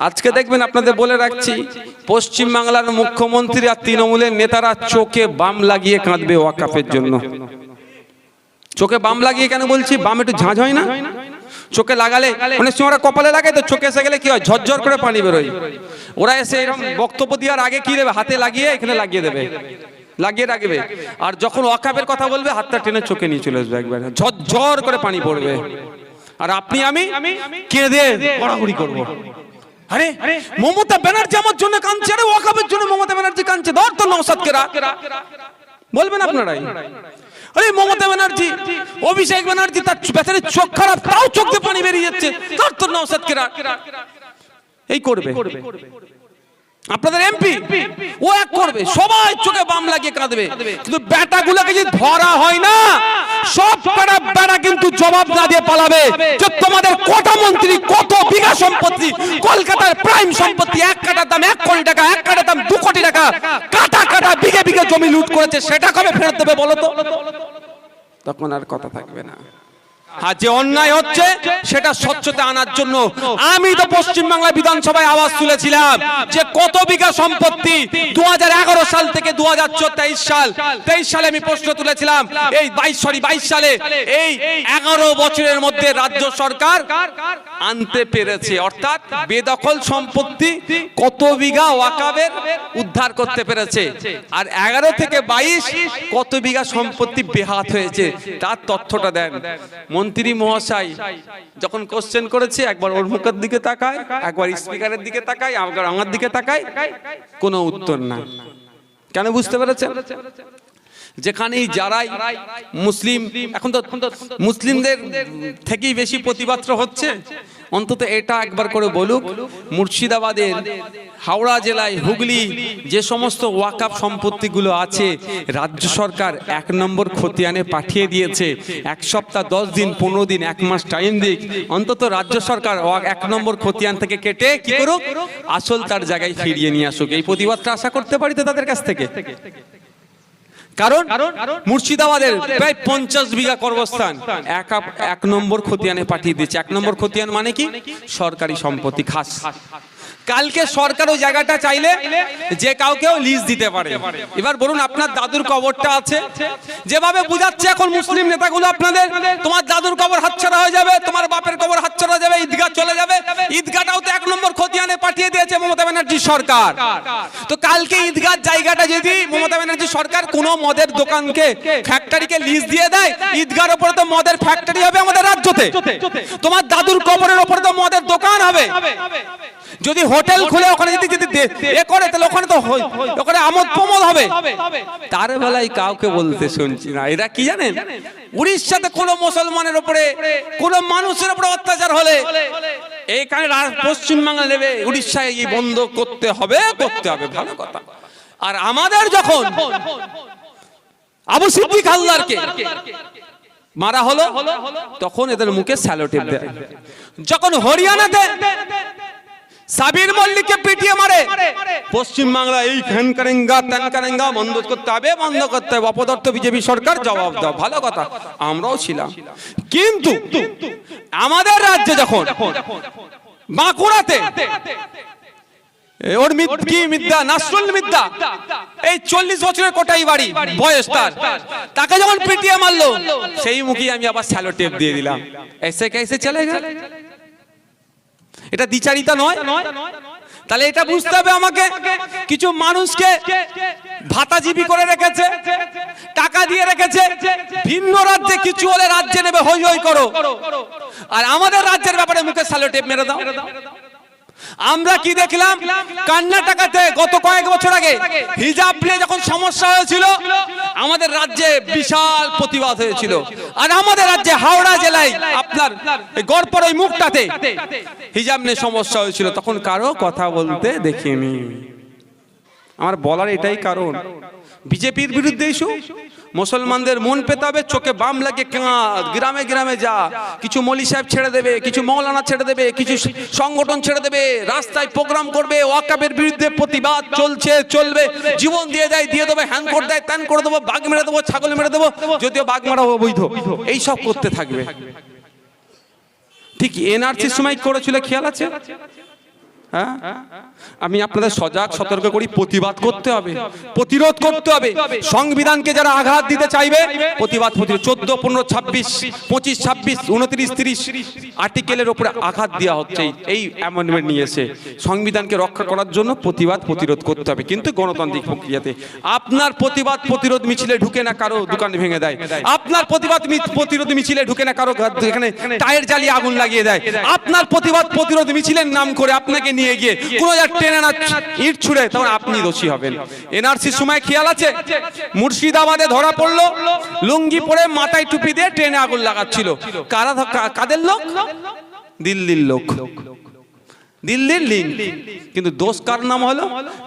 আজকে দেখবেন আপনাদের বলে রাখছি পশ্চিম বাংলার মুখ্যমন্ত্রী আর তৃণমূলের নেতারা চোখে বাম লাগিয়ে কাঁদবে ওয়াকাফের জন্য। চোখে বাম লাগিয়ে কেন বলছি? বাম একটু ঝাঁঝ হয় না? চোখে লাগালে অনেক সময় ওরা কপালে লাগায় তো চোখে এসে গেলে কি হয়? ঝরঝর করে পানি বেরোয়। ওরা এসে এরকম বক্তব্য দেওয়ার আগে কি দেবে? হাতে লাগিয়ে এখানে লাগিয়ে দেবে। লাগিয়ে রাখবে। আর যখন ওয়াকাফের কথা বলবে হাতটা টেনে চোখে নিয়ে চলে আসবে একবার। ঝরঝর করে পানি পড়বে। আর আপনি আমি কেঁদে গড়াগড়ি করব। আরে মমতা ব্যানার্জি আমার জন্য কাঁদছে আরে ওয়াকাবের জন্য মমতা ব্যানার্জি কাঁদছে। ধর তো নৌসাদকে রাখ বলবেন আপনারাই? আরে মমতা ব্যানার্জি অভিষেক ব্যানার্জি তার বেচারে চোখ খারাপ তাও চোখ দিয়ে পানি বেরিয়ে যাচ্ছে। ধর তো নৌসাদকে রাখ এই করবে। আপনাদের এমপি ও এক করবে। সবাই চোখে বাম লাগিয়ে কাঁদবে। কিন্তু ব্যাটাগুলোকে যদি ধরা হয় না সব কটা ব্যাটা কিন্তু জবাব না দিয়ে পালাবে। যে তোমাদের কটা মন্ত্রী কত বিঘা সম্পত্তি কলকাতার প্রাইম সম্পত্তি এক কাটার দাম এক কোটি টাকা এক কাটার দাম দু কোটি টাকা কাটা কাটা বিঘে বিঘে জমি লুট করেছে সেটা কবে ফেরত দেবে বলো তো। তখন আর কথা থাকবে না। আর যে অন্যায় হচ্ছে, সেটা স্বচ্ছতা আনার জন্য। আমি তো পশ্চিমবাংলা বিধানসভায় আওয়াজ তুলেছিলাম যে কত বিঘা সম্পত্তি দু সাল থেকে দু সাল তেইশ সালে। আমি প্রশ্ন তুলেছিলাম এই বাইশ সরি বাইশ সালে এই এগারো বছরের মধ্যে রাজ্য সরকার আনতে পেরেছে। অর্থাৎ বেদখল সম্পত্তি কত বিঘা ওয়াকাবের উদ্ধার করতে পেরেছে। আর এগারো থেকে বাইশ কত বিঘা সম্পত্তি বেহাত হয়েছে তার তথ্যটা দেন। মন্ত্রী মহাশয় যখন কোশ্চেন করেছে একবার ওর মুখের দিকে তাকায় একবার স্পিকারের দিকে তাকায় একবার আমার দিকে তাকায় কোনো উত্তর না। কেন বুঝতে পেরেছেন? যেখানেই যারাই মুসলিম এখন তো মুসলিমদের থেকেই বেশি প্রতিবাদ হচ্ছে? অন্তত এটা একবার করে বলুক, মুর্শিদাবাদের হাওড়া জেলায় হুগলি যে সমস্ত ওয়াকাপ সম্পত্তিগুলো আছে, রাজ্য সরকার এক নম্বর খতিয়ানে পাঠিয়ে দিয়েছে। এক সপ্তাহ, দশ দিন, পনেরো দিন, এক মাস টাইম দিক। অন্তত রাজ্য সরকার এক নম্বর খতিয়ান থেকে কেটে কি করুক, আসল তার জায়গায় ফিরিয়ে নিয়ে আসুক। এই প্রতিবাদটা আশা করতে পারি তো তাদের কাছ থেকে। কারণ মুর্শিদাবাদের প্রায় পঞ্চাশ বিঘা কর্মস্থান এক এক নম্বর খতিয়ানে পাঠিয়ে দিচ্ছে এক নম্বর খতিয়ান মানে কি? সরকারি সম্পত্তি খাস। কালকে সরকার ওই জায়গাটা চাইলে যে কাউকেও লিজ দিতে পারে। এবার বলুন, আপনার দাদুর কবরটা আছে? যেভাবে বুঝাচ্ছে এখন মুসলিম নেতাগুলো আপনাদের, তোমার দাদুর কবর হাতছাড়া হয়ে যাবে, তোমার বাপের কবর হাতছাড়া যাবে, ঈদগাহ চলে যাবে। ঈদগাহটাও তো এক নম্বর খতিয়ানে পাঠিয়ে দিয়েছে মমতা ব্যানার্জি সরকার। তো কালকে ঈদগাহ জায়গাটা যদি মমতা ব্যানার্জি সরকার কোনো মদের দোকানকে ফ্যাক্টরিকে লিজ দিয়ে দেয় ঈদগার উপরে তো মদের ফ্যাক্টরি হবে আমাদের রাজ্যতে। তোমার দাদুর কবরের উপরে তো মদের দোকান হবে। যদি হোটেল খুলে ওখানে যদি যদি এ করে, তাহলে ওখানে তো ওখানে আমোদ প্রমোদ হবে। তার বেলায় কাউকে বলতে শুনছি না। এরা কি জানেন? উড়িষ্যাতে কোনো মুসলমানের উপরে, কোনো মানুষের উপরে অত্যাচার হলে এইখানে রা- পশ্চিমবাংলা নেবে। উড়িষ্যায় এই বন্ধ করতে হবে করতে হবে। ভালো কথা। আর আমাদের যখন আবু সিদ্দিক হালদারকে মারা হলো, তখন এদের মুখে স্যালোটেপ দেয়। যখন হরিয়ানাতে সাবির মল্লিককে পিটিয়ে মারে। পশ্চিম বাংলা এই ফ্যান কারেঙ্গা ত্যান কারেঙ্গা বন্ধ করতে হবে বন্ধ করতে হবে। অপদর্থ বিজেপি সরকার জবাব দাও। ভালো কথা আমরাও ছিলাম। কিন্তু আমাদের রাজ্যে যখন বাঁকুড়াতে ওর কি মিদ্যা? নাসরুল মিদ্যা। এই চল্লিশ বছরের কোটাই বাড়ি বয়স তার। তাকে যখন পিটিয়ে মারলো সেই মুখে আমি আবার স্যালো টেপ দিয়ে দিলাম। এসে কেসে চলে গেল? এটা দ্বিচারিতা নয়। তাহলে এটা বুঝতে হবে আমাকে। কিছু মানুষকে ভাতাজীবী করে রেখেছে, টাকা দিয়ে রেখেছে। ভিন্ন রাজ্যে কিছু হলে রাজ্যে নেবে, হই হই করো। আর আমাদের রাজ্যের ব্যাপারে মুখে স্যালো টেপ মেরে দাও। আমরা কি দেখলাম? কর্ণাটকাতে গত কয়েক বছর আগে হিজাব নিয়ে যখন সমস্যা হয়েছিল, আমাদের রাজ্যে বিশাল প্রতিবাদ হয়েছিল। আর আমাদের রাজ্যে হাওড়া জেলায় আপনার গড়পর ওই মুখটাতে হিজাব নিয়ে সমস্যা হয়েছিল। তখন কারও কথা বলতে দেখিনি। আমার বলার এটাই কারণ। বিজেপির বিরুদ্ধে ইস্যু মুসলমানদের মন পেতে হবে চোখে বাম লাগে কাঁদ গ্রামে গ্রামে যা। কিছু মলি সাহেব ছেড়ে দেবে কিছু মৌলানা ছেড়ে দেবে কিছু সংগঠন ছেড়ে দেবে রাস্তায় প্রোগ্রাম করবে ওয়াকাবের বিরুদ্ধে প্রতিবাদ চলছে চলবে। জীবন দিয়ে দেয় দিয়ে দেবে হ্যাং করে দেয় ত্যান করে দেবো বাঘ মেরে দেবো ছাগল মেরে দেবো যদিও বাঘ মারা বৈধ এই সব করতে থাকবে। ঠিক এনআরসির সময় করেছিল খেয়াল আছে? হ্যাঁ? আমি আপনাদের সজাগ, সতর্ক করি, প্রতিবাদ করতে হবে, প্রতিরোধ করতে হবে। সংবিধানকে যারা আঘাত দিতে চাইবে, প্রতিবাদ প্রতিরোধ। চোদ্দ, পনেরো, ছাব্বিশ, পঁচিশ, ছাব্বিশ, উনত্রিশ, তিরিশ আর্টিকেলের ওপরে আঘাত দেওয়া হচ্ছে। এই- অ্যামেন্ডমেন্ট নিয়ে এসে সংবিধানকে রক্ষা করার জন্য প্রতিবাদ প্রতিরোধ করতে হবে। কিন্তু গণতান্ত্রিক প্রক্রিয়াতে আপনার প্রতিবাদ প্রতিরোধ মিছিলে ঢুকে না কারও দোকান ভেঙে দেয়। আপনার প্রতিবাদ প্রতিরোধ মিছিলে ঢুকে না কারও এখানে টায়ার জ্বালিয়ে আগুন লাগিয়ে দেয়। আপনার প্রতিবাদ প্রতিরোধ মিছিলের নাম করে আপনাকে নিয়ে গিয়ে কোনো যার ট্রেনে না ইট ছুড়ে তখন আপনি দোষী হবেন। এনআরসির সময় খেয়াল আছে? মুর্শিদাবাদে ধরা পড়ল লুঙ্গি পরে মাথায় টুপি দিয়ে ট্রেনে আগুন লাগাচ্ছিল। কারা কাদের লোক? দিল্লির লোক। দিল্লির লিঙ্ক কিন্তু দোষ কার নাম হলো?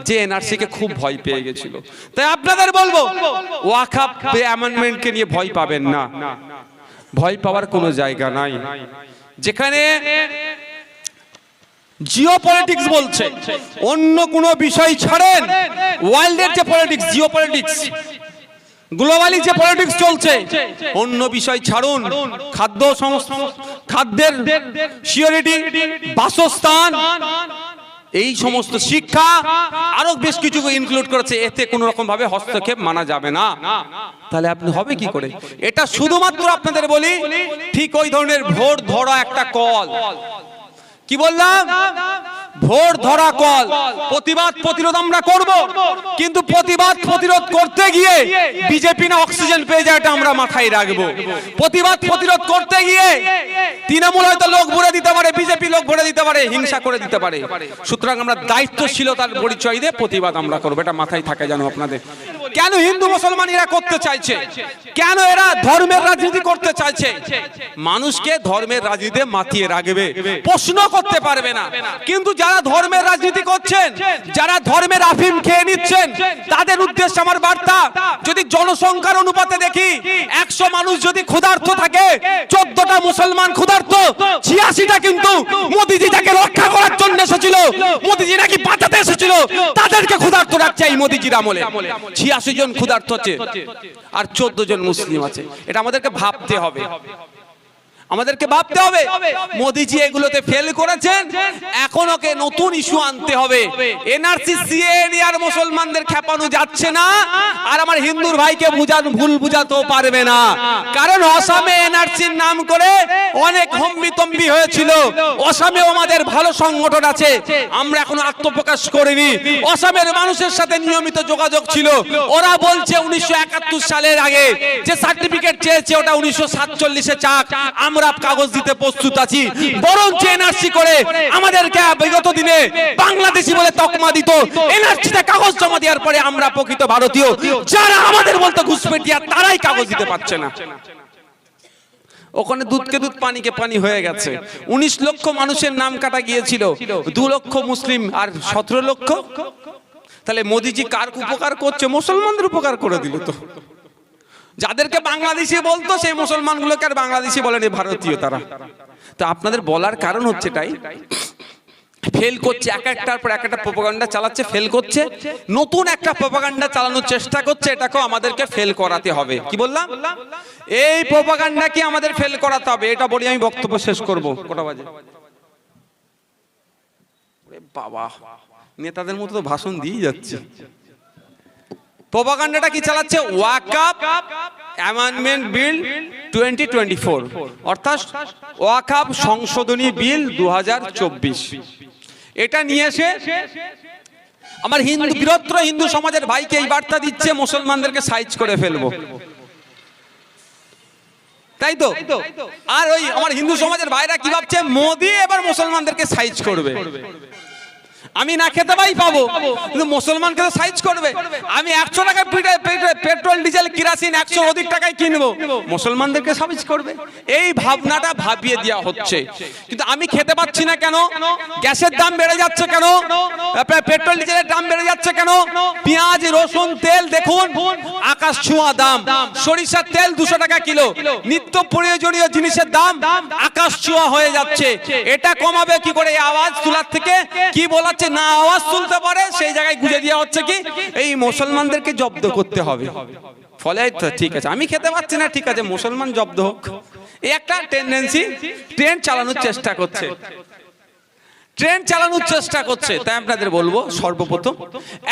যে এনআরসি কে খুব ভয় পেয়ে গেছিল। তাই আপনাদের বলব ওয়াকাপ অ্যামেন্ডমেন্টকে নিয়ে ভয় পাবেন না। ভয় পাওয়ার কোনো জায়গা নাই। যেখানে জিও পলিটিক্স বলছে। অন্য কোনো বিষয় ছাড়েন। ওয়ার্ল্ডের যে পলিটিক্স জিও পলিটিক্স গ্লোবালি যে পলিটিক্স চলছে অন্য বিষয় ছাড়ুন। খাদ্য খাদ্যের সিওরিটি বাসস্থান এই সমস্ত শিক্ষা আরও বেশ কিছু ইনক্লুড করেছে। এতে কোনো রকম ভাবে হস্তক্ষেপ মানা যাবে না। তাহলে আপনি হবে কি করে? এটা শুধুমাত্র আপনাদের বলি ঠিক ওই ধরনের ভোট ধরা একটা কল কি বললাম? ভোট ধরা কল। প্রতিবাদ প্রতিরোধ আমরা করব। কিন্তু প্রতিবাদ প্রতিরোধ করতে গিয়ে বিজেপি না অক্সিজেন পেয়ে যায় এটা আমরা মাথায় রাখব। প্রতিবাদ প্রতিরোধ করতে গিয়ে তৃণমূল হয়তো লোক ভরে দিতে পারে, বিজেপি লোক ভরে দিতে পারে, হিংসা করে দিতে পারে। সুতরাং আমরা দায়িত্বশীলতার পরিচয় দিয়ে প্রতিবাদ আমরা করব। এটা মাথায় থাকে জানো আপনাদের। কেন হিন্দু মুসলমান এরা করতে চাইছে? কেন এরা ধর্মের রাজনীতি করতে চাইছে? মানুষকে ধর্মের রাজনীতিতে মাতিয়ে রাখবে। প্রশ্ন করতে পারবে না। কিন্তু যারা ধর্মের রাজনীতি করছেন, যারা ধর্মের আফিম খেয়ে নিচ্ছেন, তাদের উদ্দেশ্যে আমার বার্তা, যদি জনসংখ্যার অনুপাতে দেখি, একশো মানুষ যদি ক্ষুধার্ত থাকে, চোদ্দটা মুসলমান ক্ষুধার্ত, ছিয়াশিটা কিন্তু মোদিজি তাকে রক্ষা করার জন্য এসেছিল। মোদিজি নাকি এসেছিল, তাদেরকে ক্ষুধার্ত রাখছে এই মোদিজির আমলে। ছিয়াশি জন ক্ষুধার্ত আছে আর চোদ্দ জন মুসলিম আছে। এটা আমাদেরকে ভাবতে হবে। আমাদেরকে ভাবতে হবে, মোদিজি এগুলোতে ফেল করেছেন, এখন ওকে নতুন ইস্যু আনতে হবে। এনআরসি সিএ আর মুসলমানদের খেপানো যাচ্ছে না, আর আমার হিন্দুর ভাইকে বুঝান ভুল বুঝাতেও পারবে না। কারণ অসামে এনআরসির নাম করে অনেক হম্বি তম্বি হয়েছিল, অসামেও আমাদের ভালো সংগঠন আছে, আমরা এখনও আত্মপ্রকাশ করিনি। অসামের মানুষের সাথে নিয়মিত যোগাযোগ ছিল, ওরা বলছে উনিশশো একাত্তর সালের আগে যে সার্টিফিকেট চেয়েছে ওটা উনিশশো সাতচল্লিশে চাক, আমরা কাগজ দিতে প্রস্তুত আছি। বরঞ্চ এনআরসি করে আমাদেরকে বিগত দিনে বাংলাদেশি বলে তকমা দিত। এনআরসিতে কাগজ জমা দেওয়ার পরে আমরা প্রকৃত ভারতীয়। যারা আমাদের বলতো ঘুষপেটিয়া তারাই কাগজ দিতে পারছে না। ওখানে দুধকে দুধ, পানিকে পানি হয়ে গেছে। উনিশ লক্ষ মানুষের নাম কাটা গিয়েছিল। দু লক্ষ মুসলিম আর সতেরো লক্ষ। তাহলে মোদিজি কার উপকার করছে? মুসলমানদের উপকার করে দিল তো। যাদেরকে বাংলাদেশি বলতো, সেই মুসলমানগুলোকে আর বাংলাদেশি বলেনি ভারতীয় তারা। তো আপনাদের বলার কারণ হচ্ছে তাই ফেল করছে, এক একটার পর এক একটা প্রোপাগান্ডা চালাচ্ছে, ফেল করছে, নতুন একটা প্রোপাগান্ডা চালানোর চেষ্টা করছে, এটাকেও আমাদেরকে ফেল করাতে হবে। কি বললাম? এই প্রোপাগান্ডাকে আমাদের ফেল করাতে হবে? এটা বলি, আমি বক্তব্য শেষ করব। কটা বাজে? বাবা, নেতাদের মতো তো ভাষণ দিয়ে যাচ্ছে। প্রোপাগান্ডাটা কি চালাচ্ছে? Waqf amendment bill twenty twenty four অর্থাৎ ওয়াকাপ সংশোধনী বিল দুহাজার চব্বিশ। এটা নিয়ে এসে আমার হিন্দু বৃহত্তর হিন্দু সমাজের ভাইকে এই বার্তা দিচ্ছে, মুসলমানদেরকে সাইজ করে ফেলব। তাই তো? আর ওই আমার হিন্দু সমাজের ভাইরা কি ভাবছে? মোদি এবার মুসলমানদেরকে সাইজ করবে। আমি না খেতে পাই পাবো। কিন্তু মুসলমানকে তো সাইজ করবে। আমি একশো টাকা পেট্রোল, ডিজেল, কিরাসিন একশো অধিক টাকায় কিনবো। মুসলমানদেরকে সাইজ করবে। এই ভাবনাটা ভাবিয়ে দেওয়া হচ্ছে। কিন্তু আমি খেতে পাচ্ছি না কেন? গ্যাসের দাম বেড়ে যাচ্ছে কেন? পেট্রোল, ডিজেলের দাম বেড়ে যাচ্ছে কেন? পেঁয়াজ, রসুন, তেল, দেখুন, আকাশ ছোঁয়া দাম। সরিষার তেল দুশো টাকা কিলো। নিত্য প্রয়োজনীয় জিনিসের দাম আকাশ ছোঁয়া হয়ে যাচ্ছে। এটা কমাবে কি করে আওয়াজ তোলার থেকে? কি বলাচ্ছে না, আওয়াজ তুলতে পারে, সেই জায়গায় গুজে দেওয়া হচ্ছে কি? এই মুসলমানদেরকে জব্দ করতে হবে। ফলে ঠিক আছে, আমি খেতে পাচ্ছি না, ঠিক আছে, মুসলমান জব্দ হোক। এই একটা টেন্ডেন্সি ট্রেন চালানোর চেষ্টা করছে। ট্রেন চালানোর চেষ্টা করছে, তাই আপনাদের বলব সর্বপ্রথম,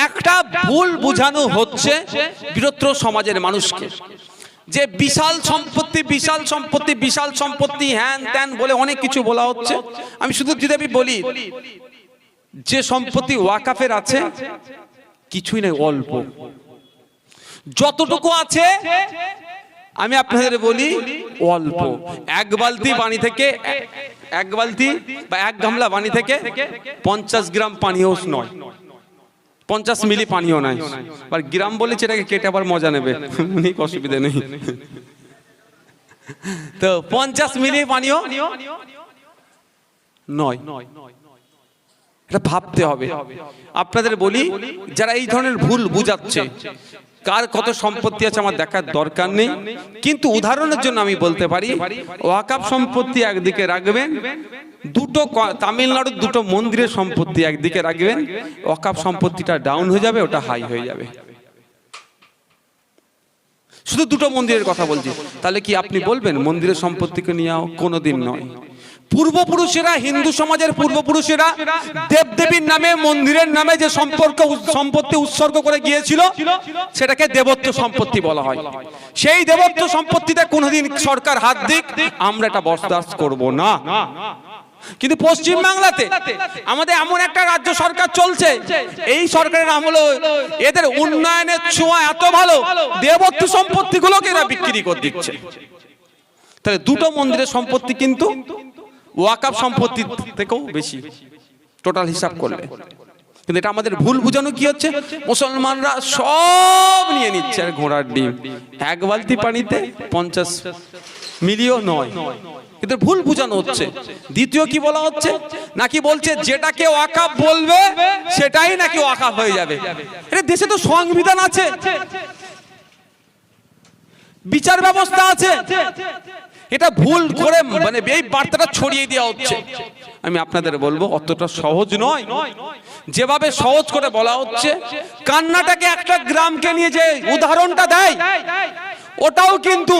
একটা ভুল বোঝানো হচ্ছে বৃহত্তর সমাজের মানুষকে। যে বিশাল সম্পত্তি বিশাল সম্পত্তি বিশাল সম্পত্তি, হ্যান ত্যান বলে অনেক কিছু বলা হচ্ছে। আমি শুধু যদি আমি বলি যে সম্পত্তি ওয়াকাফের আছে, কিছুই নেই, অল্প। যতটুকু আছে, আমি আপনাদের বলি, অল্প। এক বালতি পানি থেকে, এক বালতি বা এক গামলা পানি থেকে পঞ্চাশ গ্রাম পানীয় নয়। পঞ্চাশ মিলি পানীয় নয়। আর গ্রাম বলেছে এটাকে কেটে আবার মজা নেবে। অসুবিধা নেই। তো পঞ্চাশ মিলি পানীয় নয়। এটা ভাবতে হবে। আপনাদের বলি, যারা এই ধরনের ভুল বুঝাচ্ছে, কার কত সম্পত্তি আছে আমার দেখার দরকার নেই। কিন্তু উদাহরণের জন্য আমি বলতে পারি ওয়াকাপ সম্পত্তি একদিকে রাখবেন, দুটো তামিলনাড়ুর দুটো মন্দিরের সম্পত্তি একদিকে রাখবেন ওয়াকাপ সম্পত্তিটা ডাউন হয়ে যাবে, ওটা হাই হয়ে যাবে। শুধু দুটো মন্দিরের কথা বলছি। তাহলে কি আপনি বলবেন, মন্দিরের সম্পত্তিকে নিয়ে কোনোদিন নয়। পূর্বপুরুষেরা, হিন্দু সমাজের পূর্বপুরুষেরা দেবদেবীর নামে, মন্দিরের নামে যে সম্পর্ক সম্পত্তি উৎসর্গ করে গিয়েছিল, সেটাকে দেবত্ব সম্পত্তি বলা হয়। সেই দেবত্ব সম্পত্তিতে কোনোদিন সরকার হাত দিক, আমরা এটা বরদাস্ত করব না। কিন্তু পশ্চিম বাংলাতে আমাদের এমন একটা রাজ্য সরকার চলছে, এই সরকারের আমলে এদের উন্নয়নের ছোঁয়া এত ভালো, দেবত্ব সম্পত্তিগুলোকে এরা বিক্রি করে দিচ্ছে। তাহলে দুটো মন্দিরের সম্পত্তি কিন্তু ওয়াকাপ সম্পত্তি থেকেও বেশি টোটাল হিসাব করলে। কিন্তু এটা আমাদের ভুল বুঝানো কি হচ্ছে? মুসলমানরা সব নিয়ে নিচ্ছে আর ঘোড়ার ডিম। এক বালতি পানিতে পঞ্চাশ মিলিও নয়। কিন্তু ভুল বুঝানো হচ্ছে। দ্বিতীয় কি বলা হচ্ছে? নাকি বলছে, যেটাকে ওয়াকাপ বলবে, সেটাই নাকি ওয়াকাপ হয়ে যাবে? এটা দেশে তো সংবিধান আছে। বিচার ব্যবস্থা আছে। এটা ভুল করে মানে এই বার্তাটা ছড়িয়ে দেওয়া হচ্ছে। আমি আপনাদের বলব অতটা সহজ নয়। যেভাবে সহজ করে বলা হচ্ছে কান্নাটাকে একটা গ্রামকে নিয়ে যে উদাহরণটা দেয় ওটাও কিন্তু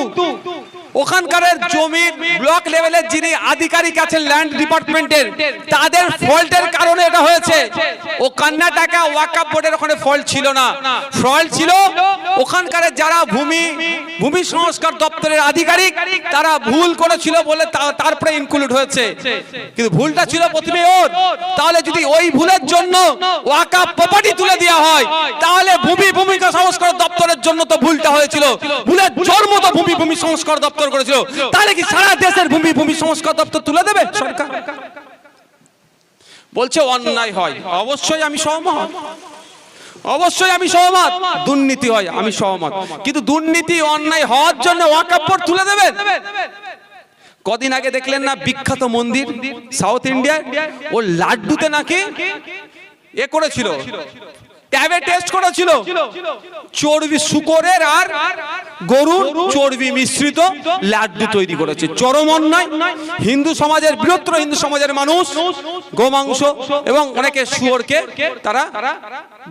ওখানকার জমির ব্লক লেভেলের যিনি আধিকারিক আছেন ল্যান্ড ডিপার্টমেন্টের তাদের ফল্টের কারণে এটা হয়েছে। ও কান্নাটাকা ওয়াকাপ বোর্ডের ওখানে ফল্ট ছিল না। ফল্ট ছিল ওখানকার যারা ভূমি ভূমি সংস্কার দপ্তরের আধিকারিক তারা ভুল করেছিল বলে তারপরে ইনক্লুড হয়েছে। কিন্তু ভুলটা ছিল প্রথমে ওর। তাহলে যদি ওই ভুলের জন্য ওয়াকাপ প্রপার্টি তুলে দেওয়া হয় তাহলে ভূমি ভূমিকা সংস্কার দপ্তরের জন্য তো ভুলটা হয়েছিল। ভুলের জন্ম তো ভূমি ভূমি সংস্কার দপ্তর করেছিল তাহলে কি সারা দেশের ভূমি ভূমি সংস্কার দপ্তর তুলে দেবে সরকার? বলছে অন্যায় হয়। অবশ্যই আমি সহমত। অবশ্যই আমি সহমত। দুর্নীতি হয় আমি সহমত। কিন্তু দুর্নীতি অন্যায় হওয়ার জন্য ওয়াকাপ বোর্ড তুলে দেবেন কদিন আগে দেখলেন না বিখ্যাত মন্দির সাউথ ইন্ডিয়ায়? ও লাড্ডুতে নাকি এ করেছিল। ট্যাবে টেস্ট করেছিল চর্বি শুকরের আর গরুর চর্বি মিশ্রিত লাড্ডু তৈরি করেছে। চরম অন্যায়। হিন্দু সমাজের বৃহত্তর হিন্দু সমাজের মানুষ গোমাংস এবং অনেকে শুয়োরকে তারা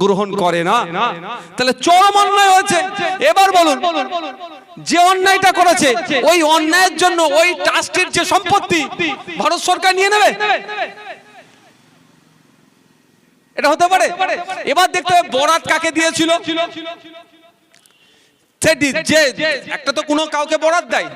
গ্রহণ করে না। তাহলে চরম অন্যায় হয়েছে। এবার বলুন যে অন্যায়টা করেছে ওই অন্যায়ের জন্য ওই ট্রাস্টের যে সম্পত্তি ভারত সরকার নিয়ে নেবে? এটা হতে পারে। এবার দেখতে হবে বরাত কাকে দিয়েছিল? সেটি যে একটা তো কোনো কাউকে বরাত দেয়।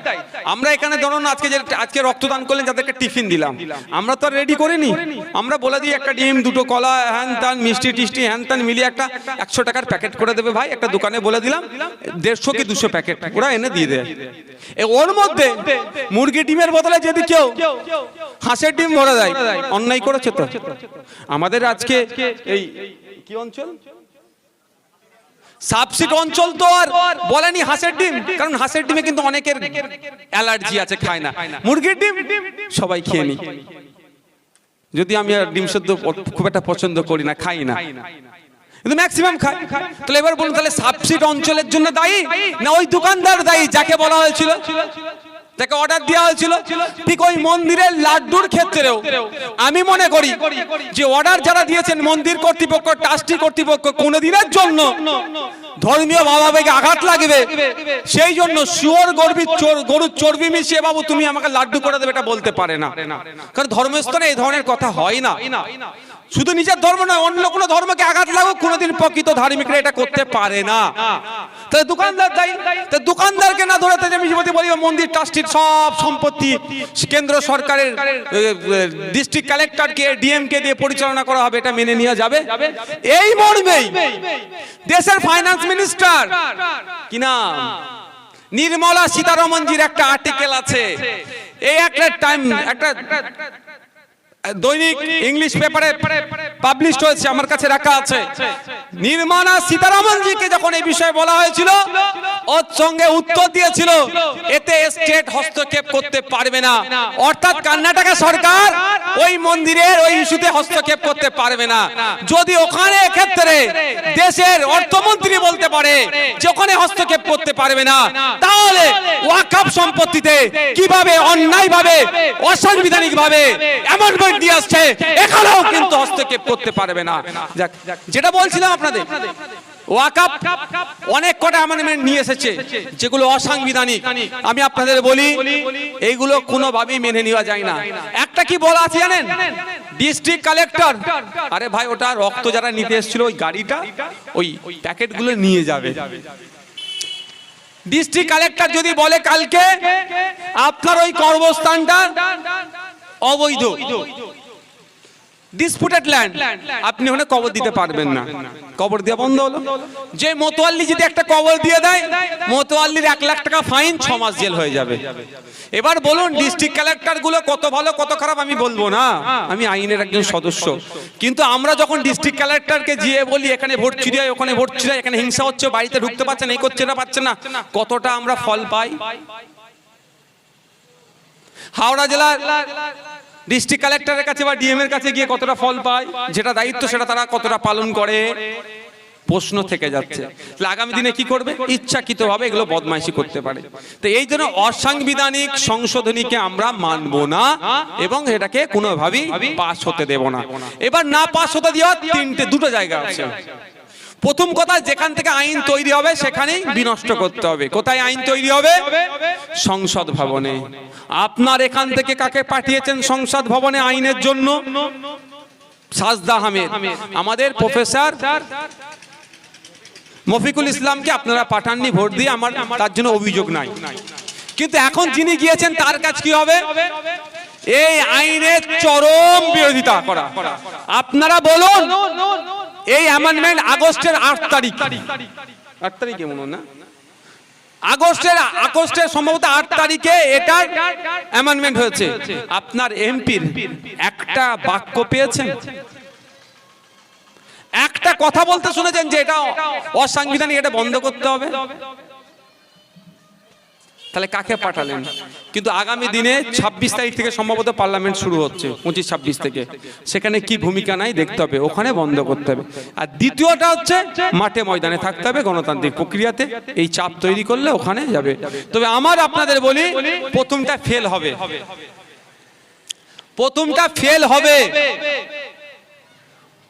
আমরা এখানে ধরুন আজকে যে আজকে রক্তদান করলেন যাদেরকে টিফিন দিলাম। আমরা তো রেডি করিনি। আমরা বলে দিই একটা ডিম দুটো কলা হ্যান মিষ্টি টিষ্টি হ্যান মিলিয়ে একটা একশো টাকার প্যাকেট করে দেবে ভাই। একটা দোকানে বলে দিলাম দেড়শো কি দুশো প্যাকেট। ওরা এনে দিয়ে দেয়। ওর মধ্যে মুরগি ডিমের বদলে যদি কেউ হাঁসের ডিম ভরে দেয় অন্যায় করেছে তো। আমাদের আজকে এই কি অঞ্চল? সাবসিড অঞ্চল তো আর বলেনি হাঁসের ডিম, কারণ হাঁসের ডিমে কিন্তু অনেকের অ্যালার্জি আছে, খায় না। মুরগির ডিম? সবাই খেয়ে নি। যদি আমি আর ডিম সেদ্ধ খুব একটা পছন্দ করি না, খাই না। কিন্তু ম্যাক্সিমাম খাই তাহলে এবার বলুন, তাহলে সাবসিড অঞ্চলের জন্য দায়ী না ওই দোকানদার দায়ী, যাকে বলা হয়েছিল? তাকে অর্ডার দেওয়া হয়েছিল ঠিক ওই মন্দিরের লাড্ডুর ক্ষেত্রেও। আমি মনে করি যে অর্ডার যারা দিয়েছেন মন্দির কর্তৃপক্ষ, ট্রাস্টি কর্তৃপক্ষ, কোনোদিনের জন্য ধর্মীয় ভাবাবেগে আঘাত লাগবে। সেই জন্য শুয়োর গর্বি চোর, গরুর চর্বি মিশিয়ে, বাবু, তুমি আমাকে লাড্ডু করে দেবে, এটা বলতে পারে না। কারণ ধর্মস্থানে এই ধরনের কথা হয় না। শুধু নিজের ধর্ম নয়, অন্য কোনো ধর্মকে আঘাত লাগুক, কোনোদিন প্রকৃত ধার্মিকরা এটা করতে পারে না। তাহলে দোকানদার দায়ী। তাহলে দোকানদারকে না ধরে আমি যদি বলি মন্দির, ট্রাস্টির সব সম্পত্তি কেন্দ্র সরকারের ডিস্ট্রিক্ট কালেক্টরকে ডিএমকে দিয়ে পরিচালনা করা হবে, এটা মেনে নেওয়া যাবে। এই মর্মেই দেশের ফাইন্যান্স মিনিস্টার কি নাম? নির্মলা সীতারমনজির একটা আর্টিকেল আছে। এই একটা টাইম একটা দৈনিক ইংলিশ পেপারে পাবলিশ হয়েছে আমার কাছে রাখা আছে। নির্মলা সীতারামনজিকে যখন এই বিষয়ে বলা হয়েছিল ওর সঙ্গে উত্তর দিয়েছিল এতে স্টেট হস্তক্ষেপ করতে পারবে না। অর্থাৎ কর্ণাটকা সরকার ওই মন্দিরের ওই ইস্যুতে হস্তক্ষেপ করতে পারবে না। যদি ওখানে ক্ষেত্রে দেশের অর্থমন্ত্রী বলতে পারে যে ওখানে হস্তক্ষেপ করতে পারবে না তাহলে ওয়াকাফ সম্পত্তিতে কীভাবে অন্যায় ভাবে অসাংবিধানিক অ্যামেন্ডমেন্ট দিয়ে আসছে, এখানেও কিন্তু হস্তক্ষেপ করতে পারবে না। যেটা বলছিলাম আপনাদের ওয়াকাপ অনেক কটা অ্যামেন্ডমেন্ট নিয়ে এসেছে, যেগুলো অসাংবিধানিক। আমি আপনাদের বলি, এইগুলো কোনোভাবেই মেনে নেওয়া যায় না। একটা কি বলা আছে জানেন? ডিস্ট্রিক্ট কালেক্টর আরে ভাই, ওটা রক্ত যারা নিতে এসেছিল, ওই গাড়িটা, ওই প্যাকেটগুলো নিয়ে যাবে। ডিস্ট্রিক্ট কালেক্টর যদি বলে কালকে, আপনার ওই কর্মস্থানটা অবৈধ। ডিসপুটেড ল্যান্ড আপনি ওখানে কবর দিতে পারবেন না। কবর দেওয়া বন্ধ হলো। যে মোতোয়াল্লি যদি একটা কবর দিয়ে দেয়, মোতোয়াল্লির এক লাখ টাকা ফাইন ছ মাস জেল হয়ে যাবে। এবার বলুন ডিস্ট্রিক্ট কালেক্টরগুলো কত ভালো, কত খারাপ, আমি বলব না। আমি আইনের একজন সদস্য। কিন্তু আমরা যখন ডিস্ট্রিক্ট কালেক্টরকে গিয়ে বলি, এখানে ভোট চুরি হয় ওখানে ভোট চুরি এখানে হিংসা হচ্ছে, বাড়িতে ঢুকতে পারছে না এই করছে না পাচ্ছে না, কতটা আমরা ফল পাই? হাওড়া জেলার ডিস্ট্রিক্ট কালেক্টরের কাছে বা ডিএম এর কাছে গিয়ে কতটা ফল পায়, যেটা দায়িত্ব সেটা তারা কতটা পালন করে, প্রশ্ন থেকে যাচ্ছে। তাহলে আগামী দিনে কি করবে? ইচ্ছাকৃতভাবে এগুলো বদমাইশি করতে পারে। তো এই জন্য অসাংবিধানিক সংশোধনীকে আমরা মানব না এবং এটাকে কোনোভাবেই পাস হতে দেব না। এবার না পাস হতে দেওয়া তিনটে, দুটো জায়গা আছে। প্রথম কথা, যেখান থেকে আইন তৈরি হবে, সেখানেই বিনষ্ট করতে হবে। কোথায় আইন তৈরি হবে? সংসদ ভবনে। আপনার এখান থেকে কাকে পাঠিয়েছেন সংসদ ভবনে আইনের জন্য? সাজদা আহমেদ। আমাদের প্রফেসর মফিকুল ইসলামকে আপনারা পাঠাননি, ভোট দিয়ে আমার, তার জন্য অভিযোগ নাই। কিন্তু এখন যিনি গিয়েছেন, তার কাজ কি হবে? এই আইনের চরম বিরোধিতা করা। আপনারা বলুন এই অ্যামেন্ডমেন্ট আগস্টের আট তারিখ। আট তারিখে মনে না? আগস্টের আগস্টের সম্ভবত আট তারিখে এটার অ্যামেন্ডমেন্ট হয়েছে। আপনার এমপির একটা বাক্য পেয়েছেন? একটা কথা বলতে শুনেছেন যে এটা অসাংবিধানিক এটা বন্ধ করতে হবে? তাহলে কাকে পাঠালেন? কিন্তু আগামী দিনে ২৬ তারিখ থেকে সম্ভবত পার্লামেন্ট শুরু হচ্ছে, পঁচিশ, ছাব্বিশ থেকে। সেখানে কি ভূমিকা নাই, দেখতে হবে, ওখানে বন্ধ করতে হবে। আর দ্বিতীয়টা হচ্ছে, মাঠে ময়দানে থাকতে হবে গণতান্ত্রিক প্রক্রিয়াতে, এই চাপ তৈরি করলে ওখানে যাবে। তবে আমার আপনাদের বলি, প্রথমটা ফেল হবে। প্রথমটা ফেল হবে।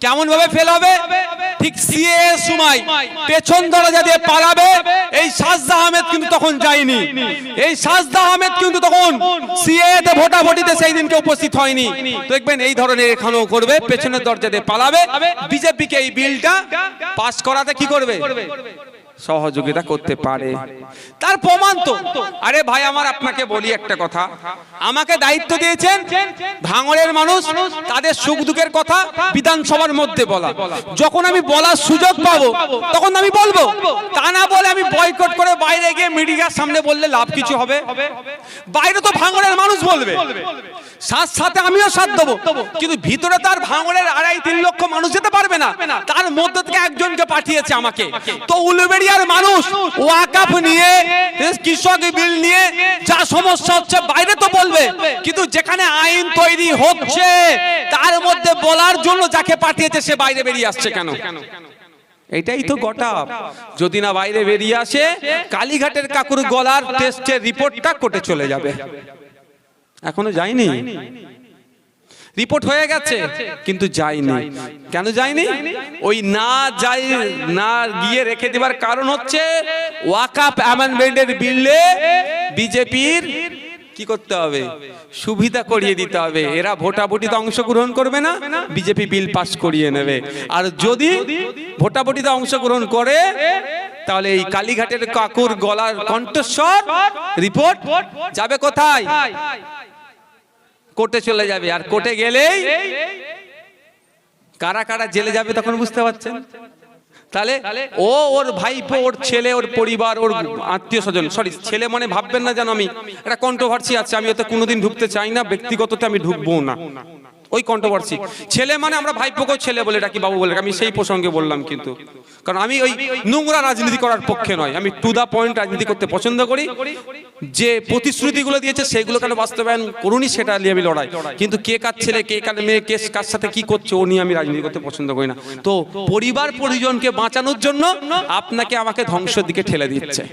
কেমন ভাবে ফেল হবে? ঠিক সিএ সময়। পেছন দরজা দিয়ে পালাবে। এই সাজদা আহমেদ কিন্তু তখন যায়নি। এই সাজদা আহমেদ কিন্তু তখন সিএ তে ভোটাভুটিতে সেই দিনকে উপস্থিত হয়নি। দেখবেন এই ধরনের এখানেও করবে। পেছনের দরজা দিয়ে পালাবে। বিজেপিকে এই বিলটা পাস করাতে কি করবে? সহযোগিতা করতে পারে। তার প্রমাণ তো। আরে ভাই আমার আপনাকে বলি একটা কথা। আমাকে দায়িত্ব দিয়েছেন ভাঙড়ের মানুষ তাদের সুখ দুঃখের কথা বিধানসভার মধ্যে বলা। যখন আমি বলার সুযোগ পাবো তখন আমি বলব। তা না বলে আমি বয়কট করে বাইরে গিয়ে মিডিয়ার সামনে বললে লাভ কিছু হবে? বাইরে তো ভাঙড়ের মানুষ বলবে। সাথ সাথে আমিও সাথ দেবো। কিন্তু ভিতরে তার ভাঙড়ের আড়াই তিন লক্ষ মানুষ যেতে পারবে না। তার মধ্যে থেকে একজনকে পাঠিয়েছে আমাকে। তো উলুবেড়িয়ার মানুষ ওয়াকাফ নিয়ে, কৃষক বিল নিয়ে, যা সমস্যা হচ্ছে, বাইরে তো বলবে, কিন্তু যেখানে আইন তৈরি হচ্ছে, তার মধ্যে বলার জন্য যাকে পাঠিয়েছে, সে বাইরে বেরিয়ে আসছে কেন? এটাই তো গটা যদি না বাইরে বেরিয়ে আসে, কালীঘাটের কাকুর গলার টেস্টের রিপোর্টটা কোটে চলে যাবে। এখনও যায়নি? রিপোর্ট হয়ে গেছে কিন্তু যায়নি। কেন যায়নি? ওই না যাই না গিয়ে রেখে দেবার কারণ হচ্ছে ওয়াকাপ অ্যামেন্ডমেন্টের বিলে বিজেপির কি করতে হবে? সুবিধা করিয়ে দিতে হবে। এরা ভোটাভুটিতে অংশগ্রহণ করবে না বিজেপি বিল পাস করিয়ে নেবে। আর যদি ভোটাভুটিতে অংশগ্রহণ করে তাহলে এই কালীঘাটের কাকুর গলার কণ্ঠস্বর রিপোর্ট যাবে কোথায়? কোর্টে চলে যাবে আর কোর্টে গেলেই কারা কারা জেলে যাবে তখন বুঝতে পারছেন? তাহলে ও ওর ভাইপো ওর ছেলে, ওর পরিবার, ওর আত্মীয় স্বজন সরি ছেলে মানে ভাববেন না যেন আমি, একটা কন্ট্রোভার্সি আছে, আমি ওতে কোনোদিন ঢুকতে চাই না, ব্যক্তিগততে আমি ঢুকবো না। ওই কন্ট্রোভার্সি ছেলে মানে আমরা ভাইপোকেও ছেলে বলে ডাকি, বাবু বলে আমি সেই প্রসঙ্গে বললাম কিন্তু। কারণ আমি ওই নোংরা রাজনীতি করার পক্ষে নয়, আমি টু দা পয়েন্ট রাজনীতি করতে পছন্দ করি। যে প্রতিশ্রুতিগুলো দিয়েছে সেগুলো কেন বাস্তবায়ন করুনি সেটা নিয়ে আমি লড়াই। কিন্তু কে কার ছেলে, কে কার মেয়ে, কে কার সাথে কি করছে, ও নিয়ে আমি রাজনীতি করতে পছন্দ করি না। তো পরিবার পরিজনকে বাঁচানোর জন্য আপনাকে আমাকে ধ্বংসের দিকে ঠেলে দিচ্ছে।